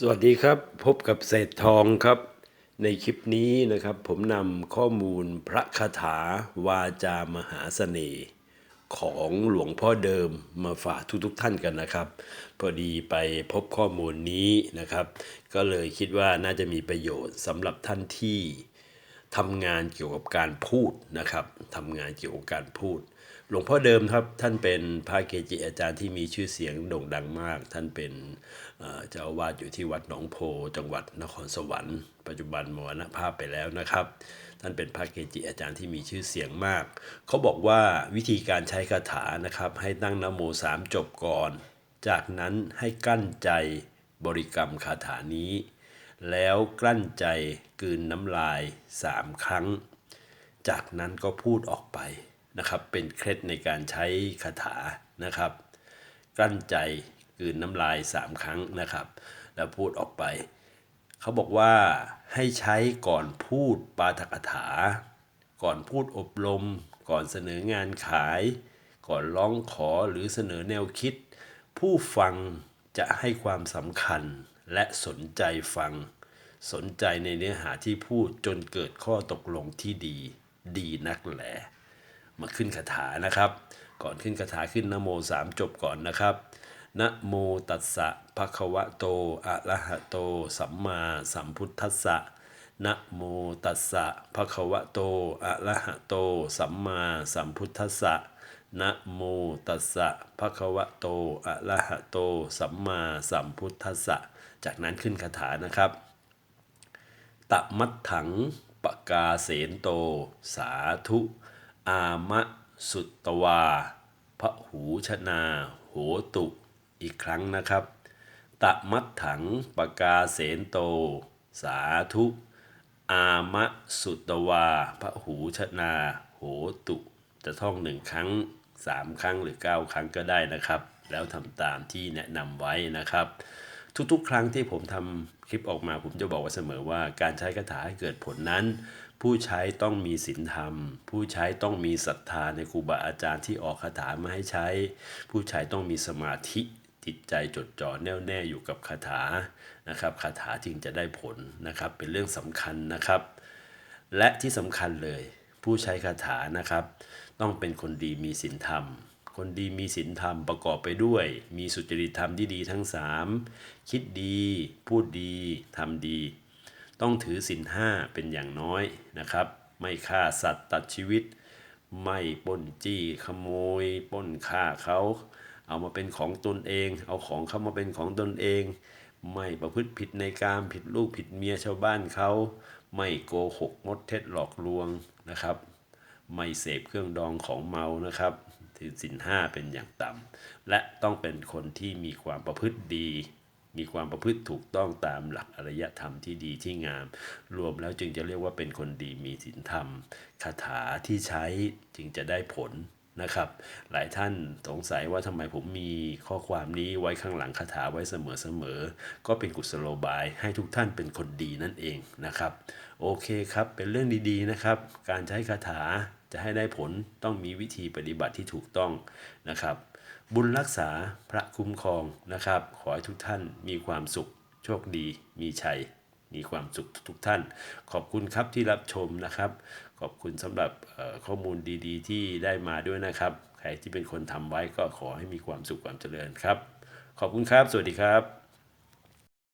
สวัสดีครับ พบกับเศษทองครับ ในคลิปนี้นะครับ ผมนำข้อมูลพระคาถาวาจามหาเสน่ห์ของหลวงพ่อเดิมมาฝากทุกๆทท่านกันนะครับ พอดีไปพบข้อมูลนี้นะครับ ก็เลยคิดว่าน่าจะมีประโยชน์สำหรับท่านที่ ทำงานเกี่ยวกับการพูดนะครับทำงานเกี่ยวกับการพูด หลวงพ่อเดิมครับท่านเป็นพระเกจิอาจารย์ที่มีชื่อเสียงโด่งดังมาก ท่านเป็นเจ้าอาวาสอยู่ที่วัดหนองโพ จังหวัดนครสวรรค์ ปัจจุบันมรณภาพไปแล้วนะครับ ท่านเป็นพระเกจิอาจารย์ที่มีชื่อเสียงมาก เขาบอกว่าวิธีการใช้คาถานะครับให้ตั้งนโมสามจบก่อน จากนั้นให้กั้นใจบริกรรมคาถานี้ แล้วกลั้นใจกลืนน้ำลายสามครั้ง จากนั้นก็พูดออกไปนะครับ เป็นเคล็ดในการใช้คาถานะครับ กลั้นใจกลืนน้ำลายสามครั้งนะครับ แล้วพูดออกไป เขาบอกว่าให้ใช้ก่อนพูดปาฐกถา ก่อนพูดอบรม ก่อนเสนองานขาย ก่อนร้องขอหรือเสนอแนวคิด ผู้ฟังจะให้ความสำคัญ และสนใจฟัง สนใจในเนื้อหาที่พูดจนเกิดข้อตกลงที่ดี ดีนักแหลมาขึ้นคาถานะครับ ก่อนขึ้นคาถาขึ้นนะโมสามจบก่อนนะครับนะโมตัสสะภะคะวะโต อะระหะโต สัมมาสัมพุทธัสสะนะโมตัสสะภะคะวะโต อะระหะโต สัมมาสัมพุทธัสสะนะโมตัสสะภะคะวะโต อะระหะโต สัมมาสัมพุทธัสสะ จากนั้นขึ้นคาถานะครับตะมัดถังปะกาเสนโต สาธุ อามะสุตตวาพระหูชนา โหตุ อีกครั้งนะครับ ตะมัดถังปะกาเสนโต สาธุ อามะสุตตวาพระหูชนา โหตุ จะท่องหนึ่งครั้งสามครั้งหรือเก้าครั้งก็ได้นะครับ แล้วทำตามที่แนะนำไว้นะครับ ทุกๆ ครั้งที่ผมทำคลิปออกมา ผมจะบอกไว้เสมอว่าการใช้คาถาให้เกิดผลนั้น ผู้ใช้ต้องมีศีลธรรม ผู้ใช้ต้องมีศรัทธาในครูบาอาจารย์ที่ออกคาถามาให้ใช้ ผู้ใช้ต้องมีสมาธิจิตใจจดจ่อแน่วแน่อยู่กับคาถานะครับคาถาจึงจะได้ผลนะครับเป็นเรื่องสำคัญนะครับ และที่สำคัญเลย ผู้ใช้คาถานะครับ ต้องเป็นคนดีมีศีลธรรม คนดีมีศีลธรรมประกอบไปด้วย มีสุจริตธรรมที่ดีทั้งสามคิดดี พูดดีทำดี ต้องถือศีลห้าเป็นอย่างน้อยนะครับ ไม่ฆ่าสัตว์ตัดชีวิต ไม่ปล้นจี้ขโมยปล้นฆ่าเขาเอามาเป็นของตนเอง เอาของเขามาเป็นของตนเอง ไม่ประพฤติผิดในการผิดลูกผิดเมียชาวบ้านเขา ไม่โกหกมดเท็จหลอกลวงนะครับ ไม่เสพเครื่องดองของเมานะครับ ถือสินห้าเป็นอย่างต่ำและต้องเป็นคนที่มีความประพฤติดี มีความประพฤติถูกต้องตามหลักอารยธรรมที่ดีที่งาม รวมแล้วจึงจะเรียกว่าเป็นคนดีมีศีลธรรมคาถาที่ใช้จึงจะได้ผลนะครับ หลายท่านสงสัยว่าทำไมผมมีข้อความนี้ไว้ข้างหลังคาถาไว้เสมอๆ ก็เป็นกุศโลบายให้ทุกท่านเป็นคนดีนั่นเองนะครับ โอเคครับ เป็นเรื่องดีๆนะครับ การใช้คาถา จะให้ได้ผลต้องมีวิธีปฏิบัติที่ถูกต้องนะครับ บุญรักษาพระคุ้มครองนะครับ ขอให้ทุกท่านมีความสุข โชคดี มีชัย มีความสุขทุกท่าน ขอบคุณครับที่รับชมนะครับ ขอบคุณสำหรับข้อมูลดีๆ ที่ได้มาด้วยนะครับ ใครที่เป็นคนทำไว้ก็ขอให้มีความสุขความเจริญครับ ขอบคุณครับ สวัสดีครับ